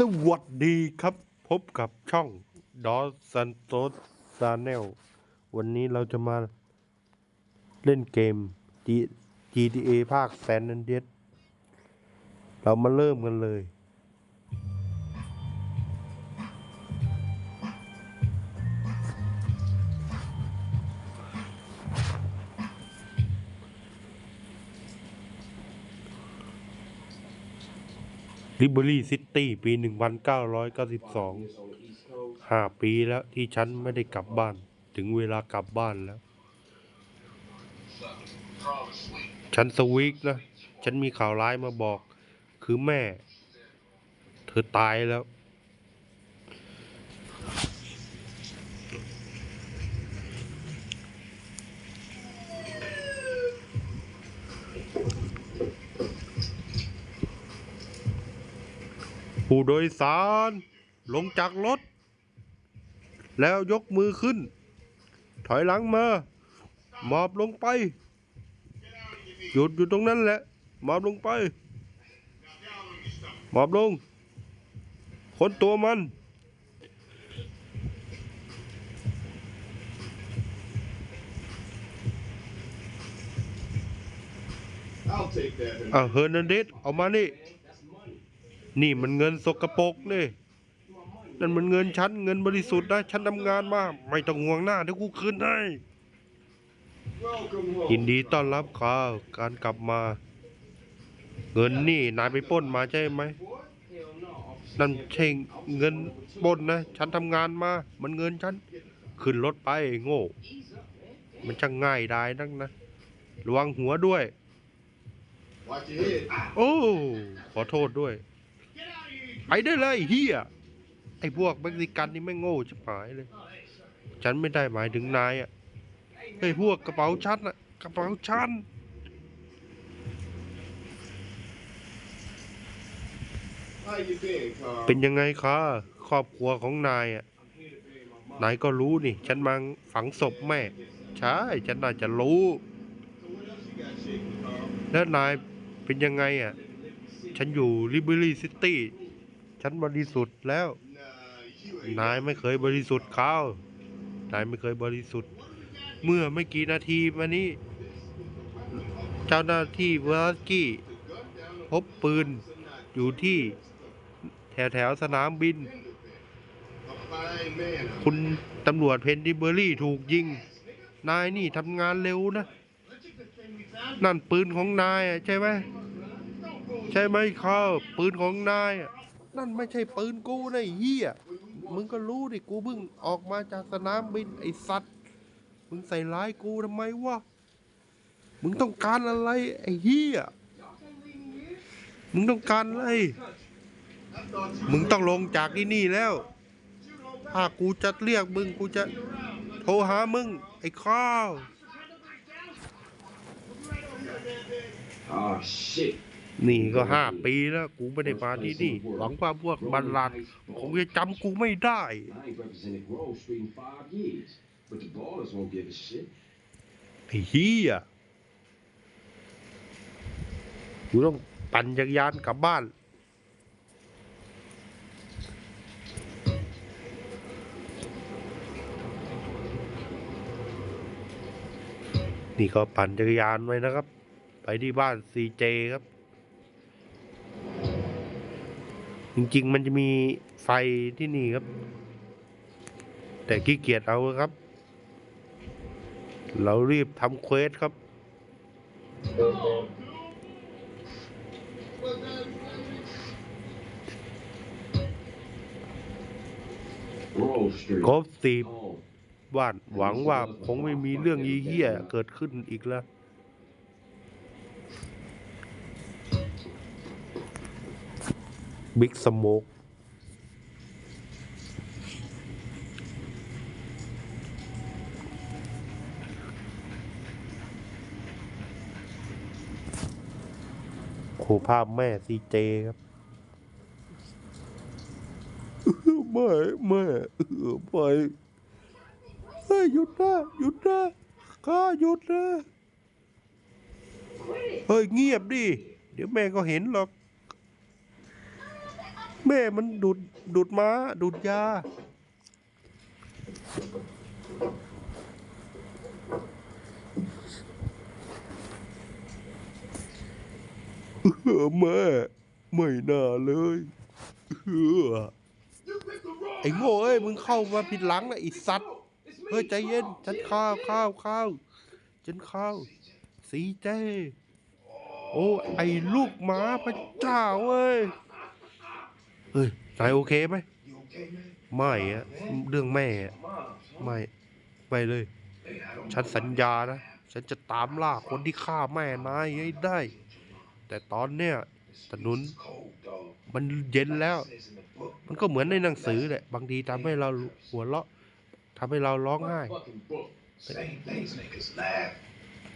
สวัสดีครับ พบกับช่องดอสันโตสซาแนลวันนี้เราจะมาเล่นเกม GTA ภาคแซนนันเดสเรามาเริ่มกันเลย ลิเบอรี่ซิตี้ปี 1992ห้าปีแล้วที่ฉันไม่ได้กลับบ้าน ถึงเวลากลับบ้านแล้ว ฉันสวีกนะ ฉันมีข่าวร้ายมาบอก คือแม่ เธอตายแล้ว ผู้โดยสารลงจากรถ แล้วยกมือขึ้น ถอยหลังมาหมอบลงไป หยุดอยู่ตรงนั้นแหละหมอบลงไปหมอบลงค้นตัวมัน I'll take that. อะเฮอร์นันเดสเอามานี่ นี่มันเงินสกปรกนี่นั่นมันเงินฉันเงินบริสุทธิ์นะฉันทำงานมาไม่ต้องห่วงหน้าเดี๋ยวกูคืนให้ Welcome home. ยินดีต้อนรับข้าการกลับมา เงินนี่นายไปปล้นมาใช่ไหมนั่นใช่เงินปล้นนะฉันทำงานมา มันเงินฉันขึ้นรถไปไอ้โง่ มันช่างง่ายได้นักนะระวังหัวด้วย Watch your head. โอ้ขอโทษด้วย ไปได้เลยเฮียไอ้พวกเม็กซิกันนี่ไม่งโง่ชิบหายเลย ฉันไม่ได้หมายถึงนายอะไอ้พวกกระเป๋าชันอะกระเป๋าชัน How you been, Carl? เป็นยังไงคะครอบครัวของนายอะนายก็รู้นี่ ฉันมาฝังศพแม่ ใช่ ฉันน่าจะรู้ So what else you got shaking, Carl? แล้วนายเป็นยังไงอะ ฉันอยู่ลิเบอรี่ซิตี้ ฉันบริสุทธิ์แล้ว นายไม่เคยบริสุทธิ์เขานายไม่เคยบริสุทธิ์ เมื่อไม่กี่นาทีมานี้ เจ้าหน้าที่เวลสกี้ พบปืนอยู่ที่แถวแถวๆสนามบิน คุณตำรวจเพนดิเบอรี่ถูกยิง นายนี่ทำงานเร็วนะ นั่นปืนของนายใช่ไหมใช่ไหมครับปืนของนาย นั่นไม่ใช่ปืนกูนะไอ้เฮียมึงก็รู้ดิกูเพิ่งออกมาจากสนามบินไอ้สัตว์ มึงใส่ร้ายกูทำไมวะ มึงต้องการอะไรไอ้เฮียมึงต้องการอะไร มึงต้องลงจากที่นี่แล้ว ถ้ากูจะเรียกมึงกูจะโทรหามึง ไอ้ข้าว Oh shit. นี่ก็ห้าปีแล้วกูไม่ได้มาที่นี่ หวังว่าพวกบัลลัดคงจะจำกูไม่ได้ I ain't represented Grove Street in five years, but the ballers won't give a shit. ไอ้เฮียกูต้องปั่นจักรยานกลับบ้าน นี่ก็ปั่นจักรยานไว้นะครับ ไปที่บ้านซีเจครับ จริงๆ มันจะมีไฟที่นี่ครับ แต่ขี้เกียจเอาครับ เรารีบทำเควสครับ ครบสิบ Home. บ้านหวังว่าคงไม่มีเรื่องยี่เหี้ยเกิดขึ้นอีกแล้ว บิ๊กสโมกโคภาพแม่ซีเจครับไม่ไม่เออไม่เฮ้ยหยุดนะหยุดนะข้าหยุดนะเฮ้ยเงียบดิ เดี๋ยวแม่ก็เห็นหรอก แม่มันดูดดูดม้า ดูดยา เออแม่ ไม่น่าเลยเออไอ้โง่เอ้ย มึงเข้ามาผิดหลังนะไอ้สัตว์ เฮ้ย ใจเย็น ฉันข้าวข้าวข้าวฉันข้าว สีเจ โอ้ ไอ้ลูกหมาพระเจ้าเว้ย เฮ้ยนายโอเคไหมไม่อะเรื่องแม่อะไม่ไม่เลย ฉันสัญญานะ ฉันจะตามล่าคนที่ฆ่าแม่นายให้ได้ แต่ตอนเนี้ยถนนมันเย็นแล้ว มันก็เหมือนในหนังสือแหละ บางทีทำให้เราหัวเราะทำให้เราร้องไห้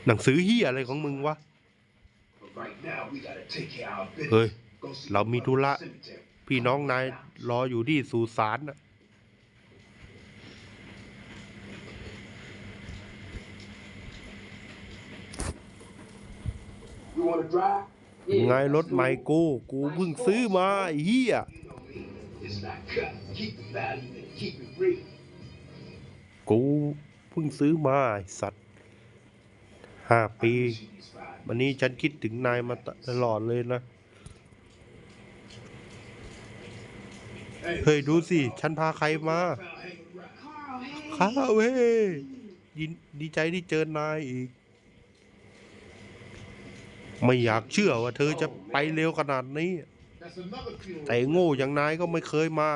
หนังสือเฮียอะไรของมึงวะ เฮ้ย เรามีธุระ พี่น้องนายรออยู่ที่สุสานนะไงรถใหม่กูกูเพิ่งซื้อมาเฮียกูเพิ่งซื้อมาสัตว์ห้าปี วันนี้ฉันคิดถึงนายมาตลอดเลยนะ เฮ้ยดูสิ ฉันพาใครมา found hanging around. ข้าเว้ยยินดีใจที่เจอนายอีก ไม่อยากเชื่อว่าเธอจะไปเร็วขนาดนี้ แต่โง่อย่างนายก็ไม่เคยมา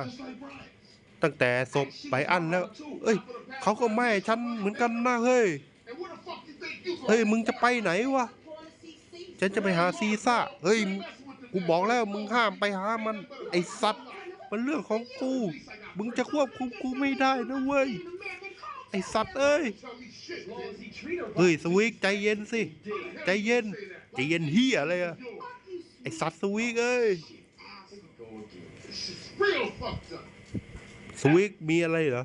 ตั้งแต่ศพไปอันแล้ว เอ้ย เขาก็แม่ฉันเหมือนกันนะเฮ้ย เฮ้ย มึงจะไปไหนวะ ฉันจะไปหาซีซ่า เฮ้ย กูบอกแล้วมึงห้ามไปหามัน ไอสัตว์ มันเรื่องของกู มึงจะควบคุมกูไม่ได้นะเว้ย ไอสัตว์เอ้ย เฮ้ยสวิกใจเย็นสิ ใจเย็น ใจเย็นเฮียอะไรอะไอสัตว์สวิกเอ้ย สวิกมีอะไรเหรอ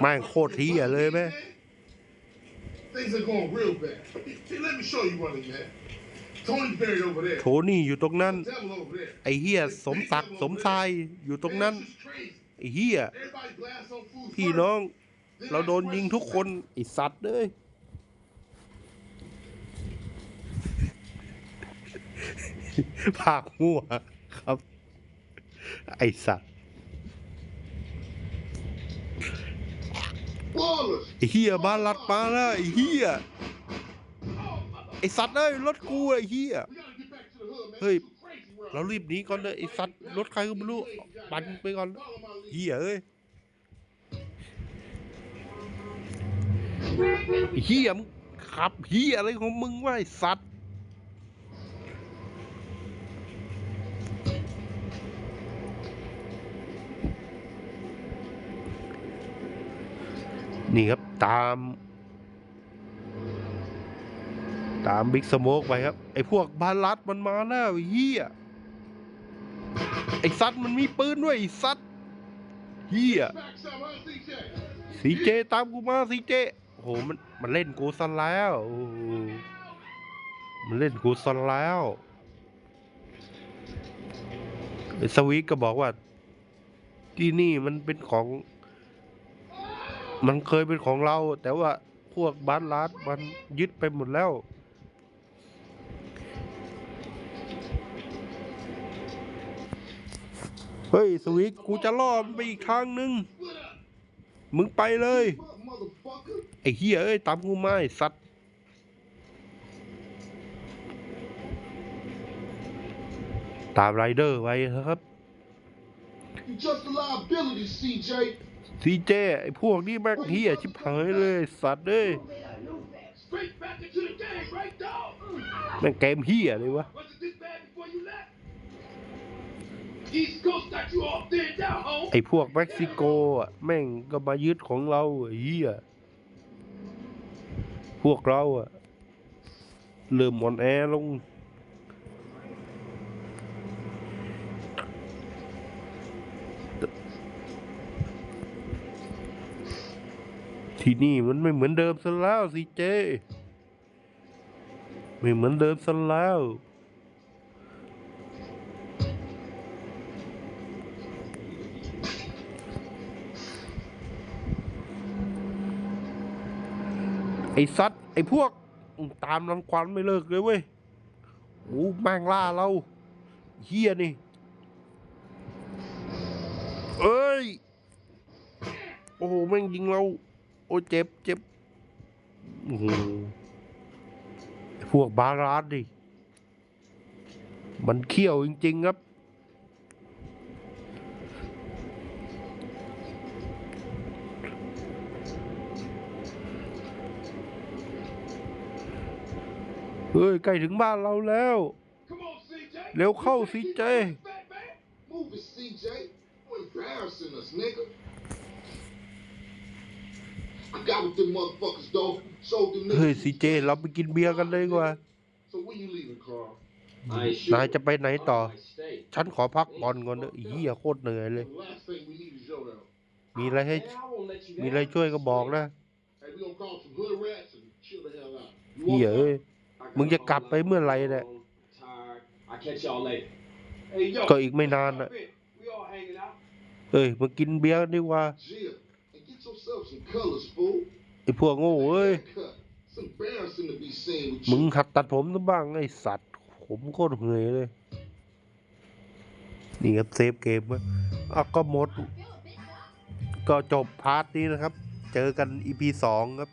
ไม่โคตรเฮียเลยไหม โถนี่อยู่ตรงนั้น Devil over there. ไอเฮียสมศักดิ์สมชายอยู่ตรงนั้น Man, this is crazy. ไอเฮีย Everybody blast on food พี่ first. น้อง Then เราโดน ask ยิงทุกคนไอสัตว์เลยภาคมั่วครับ ไอสัตว์ Ballers. ไอเฮียบ้านรัดมาแล้วไอเฮีย ไอสัตว์เอ้ยรถกูไอเฮีย We gotta get back to the hood, man. Hey, It's too crazy around เรารีบหนีก่อนเลยไอสัตว์รถใครก็ไม่รู้ปั่นไปก่อนเฮียเอ้ยเฮียมึงขับเฮียอะไรของมึงวะไอสัตว์นี่ครับตาม ตามบิ๊กสโมกไปครับ ไอ้พวกบาลัดมันมาแล้วเฮียไอ้สัตว์มันมีปืนด้วยไอ้สัตว์เฮีย Back some, huh, CJ? สีเจตามกูมาสีเจโอ้โหมันมันเล่นกูซะแล้วมันเล่นกูซะแล้วไอ้สวีกก็บอกว่า ที่นี่มันเป็นของ มันเคยเป็นของเรา แต่ว่าพวกบ้านร้านมันยึดไปหมดแล้ว เฮ้ย สวิกกูจะล่อมันไปอีกทางนึง มึงไปเลย Motherfucker. ไอ้เฮียเอ้ยตามกูมาไอ้สัตว์ตามไรเดอร์ไว้เถอะครับ You just a liability, CJ. ซีเจไอ้พวกนี้แม่งเฮียชิบหายเลยสัตว์เอ้ย Straight back into the game, right, dog? แม่งเกมเฮียเลยวะ Was it this bad before you left? East Coast got you all thinned out, home. ไอ้พวกเม็กซิโกอะแม่งก็มายึดของเราเฮียพวกเราอะเริ่มอ่อนแอลง ที่นี่มันไม่เหมือนเดิมซะแล้วสิเจ ไม่เหมือนเดิมซะแล้ว อ้สัตว์ไอ้พวกตามรังควันไม่เลิกเลยเว้ยโอ้แม่งล่าเราเฮียนี่เอ้ย โอ้โหแม่งยิงเรา โอ้เจ็บเจ็บโอ้โหพวกบาราสดิ มันเขี้ยวจริง ๆ ครับ เฮ้ย ใกล้ถึงบ้านเราแล้ว Come on, CJ. เร็วเข้าสิเจ Fat man. Move it, CJ. You embarrassing us, nigga. I got with them motherfuckers, though. Sold them เฮ้ย niggas. ซีเจ เราไปกินเบียร์กันเลยดีกว่า So when you leaving, Carl? I ain't sure. นายจะไปไหนต่อ I might stay. ฉันขอพักผ่อนก่อนเนอะอีเหี้ยโคตรเหนื่อยเลย The last thing we need is your help. มีอะไรให้ Man, I won't let you มีอะไร down. ช่วยก็บอกนะ Hey, we gonna call some hood rats and chill the hell out. You เหี้ย want เอ้ย I got มึงจะกลับ a ไปเมื่อไหร่เนี่ย Tired. I'll catch y'all later. Hey, yo. ก็อีกไม่นานน่ะ We all hanging out. เอ้ยมากินเบียร์กันดีกว่า Jill, and get yourself some colors, fool. ไอ้พวกโง่เอ้ย Cut. It's embarrassing to be seen with มึง you. หัดตัดผมซะบ้างไอ้สัตว์ ผมโคตรเหนื่อยเลย นี่ครับเซฟเกมวะอะก็หมด ก็จบพาร์ทนี้นะครับ เจอกันอีพีสองครับ